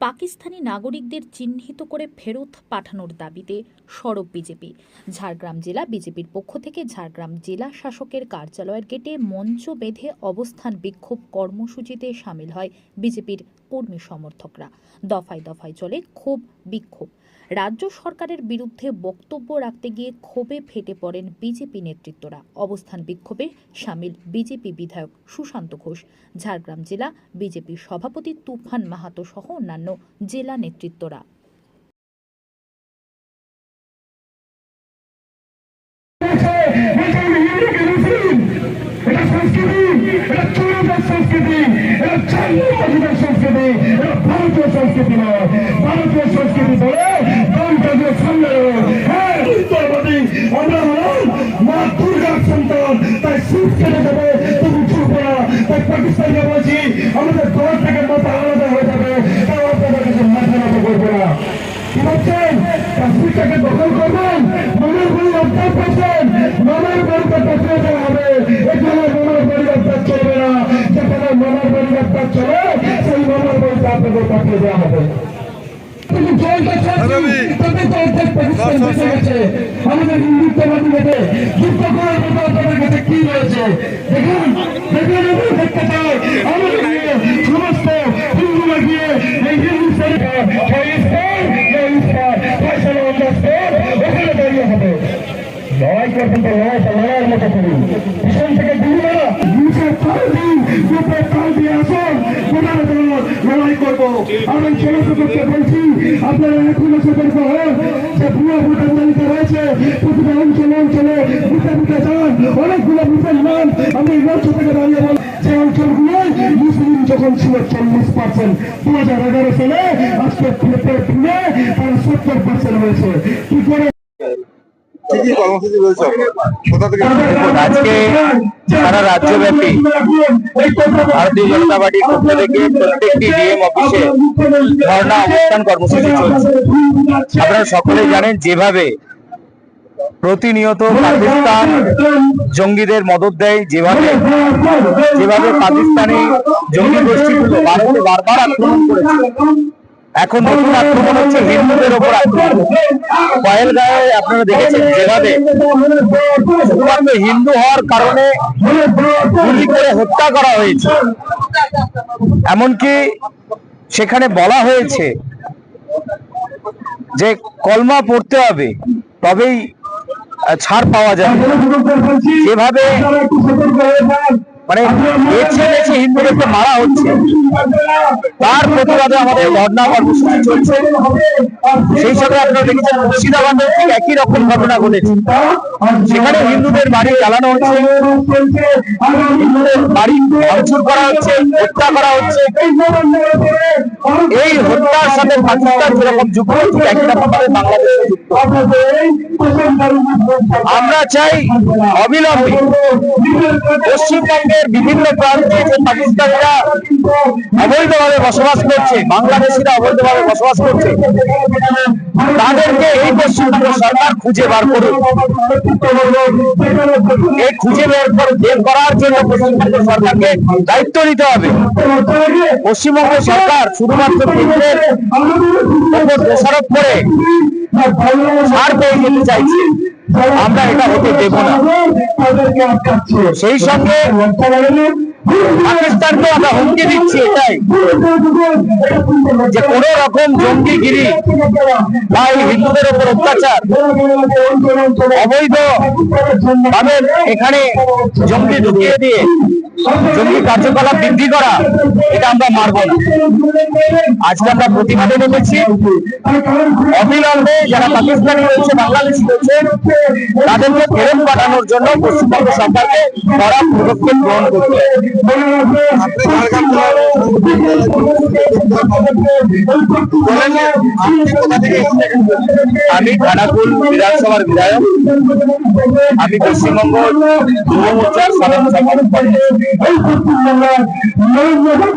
পাকিস্তানি নাগরিকদের চিহ্নিত করে ফেরত পাঠানোর দাবিতে সরব বিজেপি। ঝাড়গ্রাম জেলা বিজেপির পক্ষ থেকে ঝাড়গ্রাম জেলা শাসকের কার্যালয়ের গেটে মঞ্চ বেঁধে অবস্থান বিক্ষোভ কর্মসূচিতে সামিল হয় বিজেপির কর্মী সমর্থকরা। দফায় দফায় চলে ক্ষোভ, বিক্ষোভ। রাজ্য সরকারের বিরুদ্ধে বক্তব্য রাখতে গিয়ে ক্ষোভে ফেটে পড়েন বিজেপি নেতৃত্বরা। অবস্থান বিক্ষোভে সামিল বিজেপি বিধায়ক সুশান্ত ঘোষ। ঝাড়গ্রাম জেলা বিজেপি সভাপতি তুফান মাহাতো সহ অন্যান্য জেলা নেতৃত্বরা। সংস্কৃতি নয় ভারতীয় সংস্কৃতি বলে দলটাকে সামনে। হ্যাঁ আমরা হলাম মা দুর্গার সন্তান। তাই সুখ দেবে তুমি চুপ না। তাই পাকিস্তানকে বলছি, আমাদের দল থেকে মাথা আলাদা হয়ে যাবে। তাও আপনাদের কাছে মাথা নত করব না। কি বলছেন কাশ্মীরটাকে দখল করবেন? মনের বাড়ি অর্থাৎ পাচ্ছেন মনের পাঠিয়ে দেওয়া হবে। আপনাদের পাঠিয়ে দেওয়া হবে। গেছে। আমাদের হিন্দুত্ববাদী মেটে যুদ্ধ করার মতো আপনাদের কাছে কি রয়েছে? দেখুন দেখুন দেখতে চাই। আমাদের সমস্ত হিন্দুরা গিয়ে এই হিন্দু সরকার ফয়সালা আন্দাজপর ওখানে দাঁড়িয়ে হবে। লড়াই করবেন তো লড়াই তো লড়াইয়ের মতো করুন। পিছন থেকে আমি করতে বলছি, আপনারা এখনও সতর্ক হন যে ভুয়া ভোটার তালিকা রয়েছে, প্রতিটা অঞ্চলে অঞ্চলে বুটে বুটে যান অনেকগুলো মুসলমান আমি মঞ্চ থেকে দাঁড়িয়ে বল, যে অঞ্চলগুলো মুসলিম যখন ছিল চল্লিশ পার্সেন্ট দু হাজার এগারো সালে আজকে ফুলে তার সত্তর পার্সেন্ট হয়েছে। কি করে কর্মসূচি আজকে সারা রাজ্যব্যাপী ভারতীয় জনতা পক্ষ থেকে প্রত্যেকটি ডিএম অফিসে ধর্ণা অবস্থান কর্মসূচি চলছে। আপনারা সকলেই জানেন, যেভাবে প্রতিনিয়ত পাকিস্তান জঙ্গিদের মদত দেয়, যেভাবে যেভাবে পাকিস্তানি জঙ্গি গোষ্ঠীগুলো ভারতে বারবার আক্রমণ করেছে। এখন নতুন আক্রমণ হচ্ছে হিন্দুদের ওপর আপনারা দেখেছেন যেভাবে শুধুমাত্র হিন্দু হওয়ার কারণে গুলি করে হত্যা করা হয়েছে। এমনকি সেখানে বলা হয়েছে যে কলমা পড়তে হবে, তবেই ছাড় পাওয়া যাবে। যেভাবে মানে মারা হচ্ছে, তার প্রতিবাদে আমাদের চলছে। একই রকম ঘটনা সেখানে হিন্দুদের বাড়ি জ্বালানো হচ্ছে হিন্দুদের বাড়ি ভাঙচুর করা হচ্ছে, হত্যা করা হচ্ছে। এই হত্যার সাথে পাকিস্তান যেরকম যুক্ত একই রকম ভাবে বাংলাদেশ আমরা চাই অবিলম্বে পশ্চিমবঙ্গের বিভিন্ন প্রান্তে যে পাকিস্তানিরা অবৈধভাবে বসবাস করছে বাংলাদেশিরা অবৈধভাবে বসবাস করছে এই পশ্চিমবঙ্গ সরকার খুঁজে বার করুন এই খুঁজে বের বের করার জন্য পশ্চিমবঙ্গ সরকারকে দায়িত্ব নিতে হবে। পশ্চিমবঙ্গ সরকার শুধুমাত্র দোষারোপ করে ছাড় পেয়ে যেতে চাইছে। আমরা এটা হতে দেব না। সেই সঙ্গে পাকিস্তানকে আমরা হুমকি দিচ্ছি এটাই। যে কোন রকম জঙ্গিগিরি বা এই হিন্দুদের উপর অত্যাচার, অবৈধ ভাবে এখানে জঙ্গি ঢুকিয়ে দিয়ে জঙ্গি কার্যকলাপ বৃদ্ধি করা, এটা আমরা মারব না। আজকে আমরা প্রতিবাদে নেমেছি। অবিলম্বে যারা পাকিস্তানি রয়েছে, বাংলাদেশি রয়েছে, তাদেরকে ফেরত পাঠানোর জন্য পশ্চিমবঙ্গ সরকারকে কড়া পদক্ষেপ গ্রহণ করতে হবে। আপনি ঝাড়গ্রাম জেলার বলেন যে আপনি কোথা থেকে এসেছেন? আমি খানাকুল বিধানসভার বিধায়ক আমি পশ্চিমবঙ্গ যুব মোর্চার সাধারণ সম্পাদক পদে।